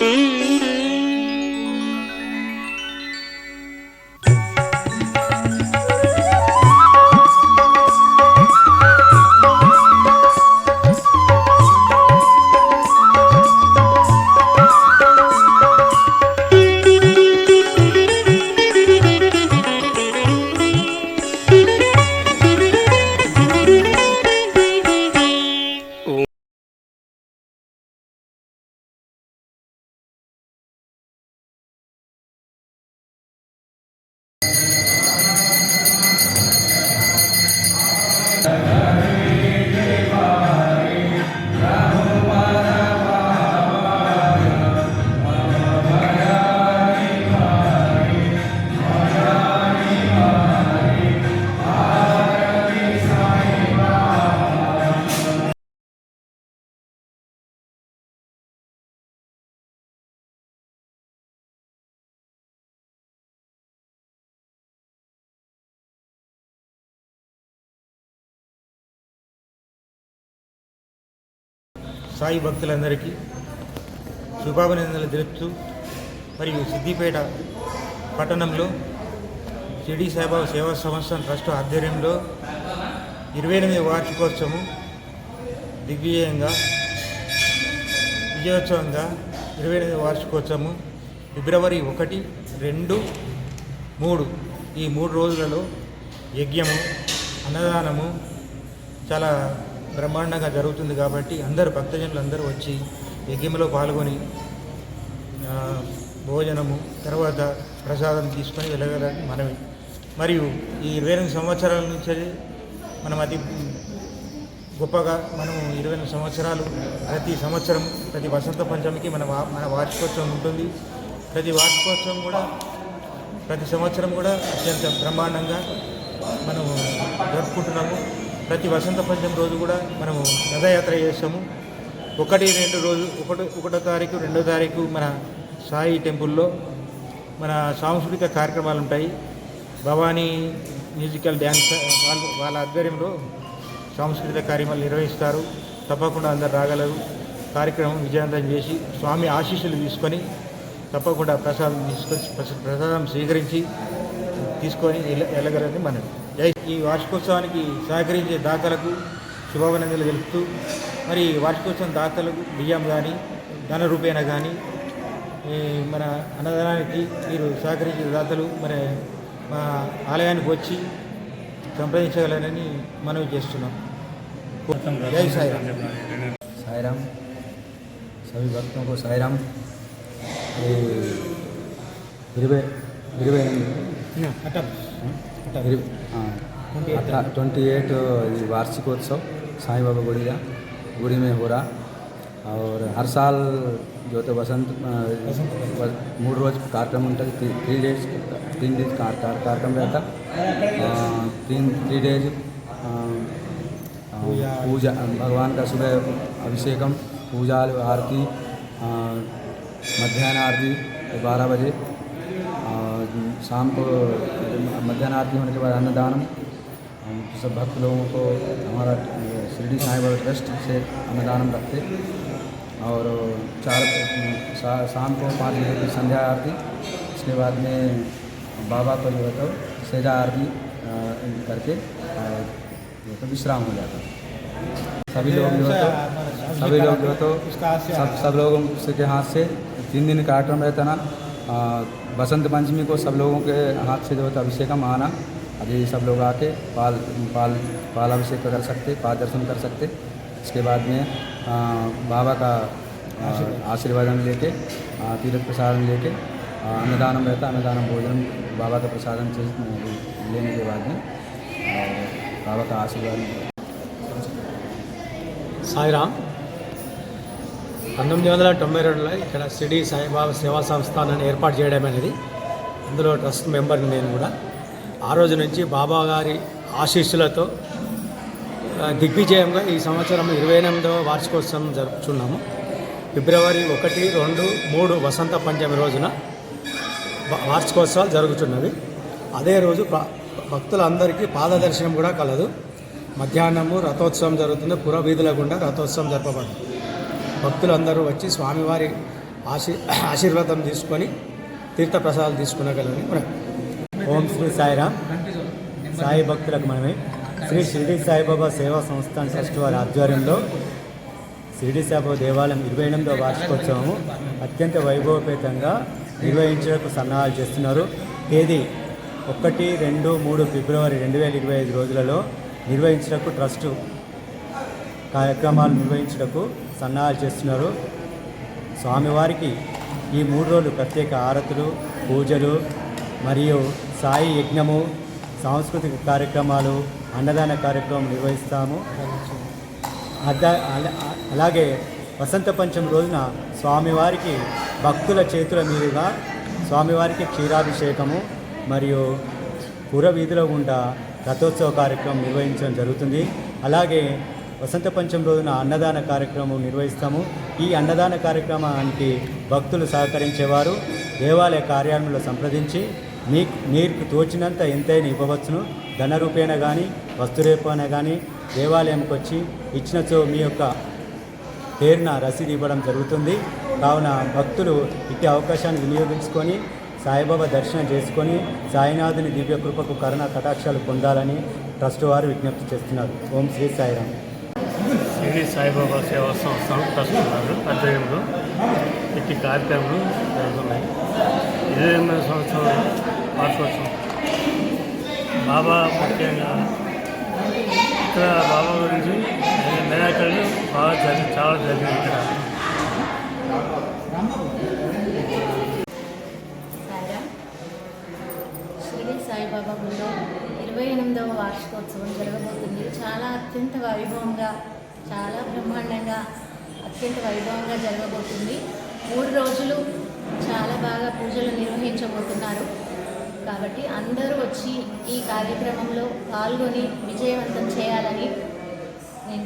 Mm-hmm. Sai భక్తులందరికీ శుభాభినందనలు తెలుపుతూ మరియు సిద్దిపేట పట్టణంలో షిరిడి సాయిబాబా సేవా సంస్థ ట్రస్ట్ ఆధ్వర్యంలో ఇరవై ఎనిమిది వార్షికోత్సవం దిగ్విజయంగా విజయోత్సవంగా ఇరవై ఎనిమిది వార్షికోత్సవము ఫిబ్రవరి ఒకటి రెండు మూడు. ఈ మూడు రోజులలో యజ్ఞము అన్నదానము చాలా బ్రహ్మాండంగా జరుగుతుంది కాబట్టి అందరు భక్తజనులు అందరూ వచ్చి యజ్ఞంలో పాల్గొని భోజనము తర్వాత ప్రసాదం తీసుకొని వెళ్ళగలని మనమే మరియు ఈ ఇరవై రెండు సంవత్సరాల నుంచి మనం అతి గొప్పగా మనము ఇరవై రెండు సంవత్సరాలు ప్రతి సంవత్సరం ప్రతి వసంత పంచమికి మన వా- మన వార్షికోత్సవం ఉంటుంది. ప్రతి వార్షికోత్సవం కూడా ప్రతి సంవత్సరం కూడా అత్యంత బ్రహ్మాండంగా మనము జరుపుకుంటున్నాము. ప్రతి వసంత పంచమి రోజు కూడా మనము రథయాత్ర చేస్తాము. ఒకటి రెండు రోజు ఒకటి ఒకటో తారీఖు రెండో తారీఖు మన సాయి టెంపుల్లో మన సాంస్కృతిక కార్యక్రమాలు ఉంటాయి. భవానీ మ్యూజికల్ డ్యాన్స్ వాళ్ళు వాళ్ళ ఆధ్వర్యంలో సాంస్కృతిక కార్యక్రమాలు నిర్వహిస్తారు. తప్పకుండా అందరు రాగలరు. కార్యక్రమం విజయవంతం చేసి స్వామి ఆశీస్సులు తీసుకొని తప్పకుండా ప్రసాదం తీసుకొని ప్రస- ప్రసాదం స్వీకరించి తీసుకొని వెళ్ళ వెళ్ళగలని మనం జై ఈ వార్షికోత్సవానికి సహకరించే దాతలకు శుభాభినందనలు తెలుపుతూ మరి వార్షికోత్సవం దాతలకు బియ్యం కానీ ధన రూపేణ కానీ ఈ మన అన్నదానానికి మీరు సహకరించే దాతలు మరి మా ఆలయానికి వచ్చి సంప్రదించగలరని మనవి చేస్తున్నాం జై సాయిరామ్ साई राम सभी भक्तों को साई राम ये इरवे इरवे ट्वेंटी uh, uh, एट वार्षिकोत्सव, साईं बाबा गुड़ी का गुड़ी में हो रहा। और हर साल जो तो बसंत मूड रोज कार्यक्रम उनका थ्री डेज़ तीन डेज़ कार्यक्रम रहता। तीन थ्री डेज़ पूजा, भगवान का सुबह अभिषेकम, पूजा, आरती मध्यान्ह आरती, बारह बजे। शाम को मध्याह्न आरती होने के बाद अन्नदान। हम सब भक्त लोगों को हमारा शिरडी साईं बाबा ट्रस्ट से अन्नदान रखते और चार शाम को पाँच बजे की संध्या आरती। उसके बाद में बाबा को जो है तो सेजा आरती करके जो तो विश्राम हो जाता सभी लोग जो है तो सभी लोग जो है तो सब सब लोगों के हाथ से तीन दिन का कार्यक्रम रहता ना। बसंत पंचमी को सब लोगों के हाथ से जो है तो अभिषेकम आना अभी सब लोग आके पाल पाल पाल अभिषेक कर सकते पाल दर्शन कर सकते। इसके बाद में आ, बाबा का आशीर्वादन लेके तीर्थ प्रसादन लेके अन्नदान रहता अन्नदान भोजन बाबा का प्रसादन से लेने के बाद में बाबा का आशीर्वाद। साई राम పంతొమ్మిది వందల తొంభై రెండులో ఇక్కడ సిడి సాయిబాబా సేవా సంస్థానాన్ని ఏర్పాటు చేయడం అనేది అందులో ట్రస్ట్ మెంబర్ని నేను కూడా. ఆ రోజు నుంచి బాబా గారి ఆశీస్సులతో దిగ్విజయంగా ఈ సంవత్సరం ఇరవై ఎనిమిదవ వార్షికోత్సవం జరుపుచున్నాము. ఫిబ్రవరి ఒకటి రెండు మూడు వసంత పంచమి రోజున వార్షికోత్సవాలు జరుగుతున్నవి అదే రోజు భక్తులందరికీ పాదదర్శనం కూడా కలదు. మధ్యాహ్నము రథోత్సవం జరుగుతుంది పురవీధుల గుండా రథోత్సవం జరపబడుతుంది. భక్తులందరూ వచ్చి స్వామివారి ఆశీ ఆశీర్వాదం తీసుకొని తీర్థప్రసాదాలు తీసుకునగలని మనం ఓం శ్రీ సాయిరామ్ సాయి భక్తులకు మనమే. శ్రీ షిరిడి సాయిబాబా సేవా సంస్థ ట్రస్ట్ వారి ఆధ్వర్యంలో షిరిడి సాయిబాబా దేవాలయం ఇరవై ఎనిమిదవ వార్షికోత్సవము అత్యంత వైభవపేతంగా నిర్వహించేందుకు సన్నాహాలు చేస్తున్నారు. తేదీ ఒకటి రెండు మూడు ఫిబ్రవరి రెండు వేల ఇరవై ఐదు రోజులలో నిర్వహించడానికి ట్రస్టు కార్యక్రమాలు నిర్వహించడానికి సన్నాహాలు చేస్తున్నారు. స్వామివారికి ఈ మూడు రోజులు ప్రత్యేక ఆరతులు పూజలు మరియు సాయి యజ్ఞము సాంస్కృతిక కార్యక్రమాలు అన్నదాన కార్యక్రమం నిర్వహిస్తాము. అలాగే వసంత పంచమి రోజున స్వామివారికి భక్తుల చేతుల మీదుగా స్వామివారికి క్షీరాభిషేకము మరియు పురవీధిలో గుండా రథోత్సవ కార్యక్రమం నిర్వహించడం జరుగుతుంది. అలాగే వసంత పంచమి రోజున అన్నదాన కార్యక్రమం నిర్వహిస్తాము. ఈ అన్నదాన కార్యక్రమానికి భక్తులు సహకరించేవారు దేవాలయ కార్యాలయంలో సంప్రదించి మీ మీకు తోచినంత ఎంతైనా ఇవ్వవచ్చును. ధన రూపేణ కానీ వస్తురూపేణ కానీ దేవాలయంకి వచ్చి ఇచ్చినచో మీ యొక్క పేరున రసీదు ఇవ్వడం జరుగుతుంది. కావున భక్తులు ఇట్టి అవకాశాన్ని వినియోగించుకొని సాయిబాబా దర్శనం చేసుకొని సాయినాథుని దివ్య కృపకు కరుణ కటాక్షాలు పొందాలని ట్రస్ట్ వారు విజ్ఞప్తి చేస్తున్నారు. ఓం శ్రీ సాయిరామ్. షిరిడి సాయిబాబా సేవా సంస్థ ట్రస్ట్ ఉన్నారు ఆధ్వర్యంలో ఇట్టి కార్యక్రమాలు జరుగుతున్నాయి. ఇరవై ఎనిమిది సంవత్సరాల వార్షికోత్సవం బాబా ముఖ్యంగా ఇక్కడ బాబా గురించి మేనాకళ్ళు బాగా జరిగి చాలా జరిగింది ఇక్కడ. సాయిబాబా గుడిలో ఇరవై ఎనిమిదవ వార్షికోత్సవం జరగబోతుంది. చాలా అత్యంత వైభవంగా చాలా బ్రహ్మాండంగా అత్యంత వైభవంగా జరగబోతుంది. మూడు రోజులు చాలా బాగా పూజలు నిర్వహించబోతున్నారు. కాబట్టి అందరూ వచ్చి ఈ కార్యక్రమంలో పాల్గొని విజయవంతం చేయాలని నేను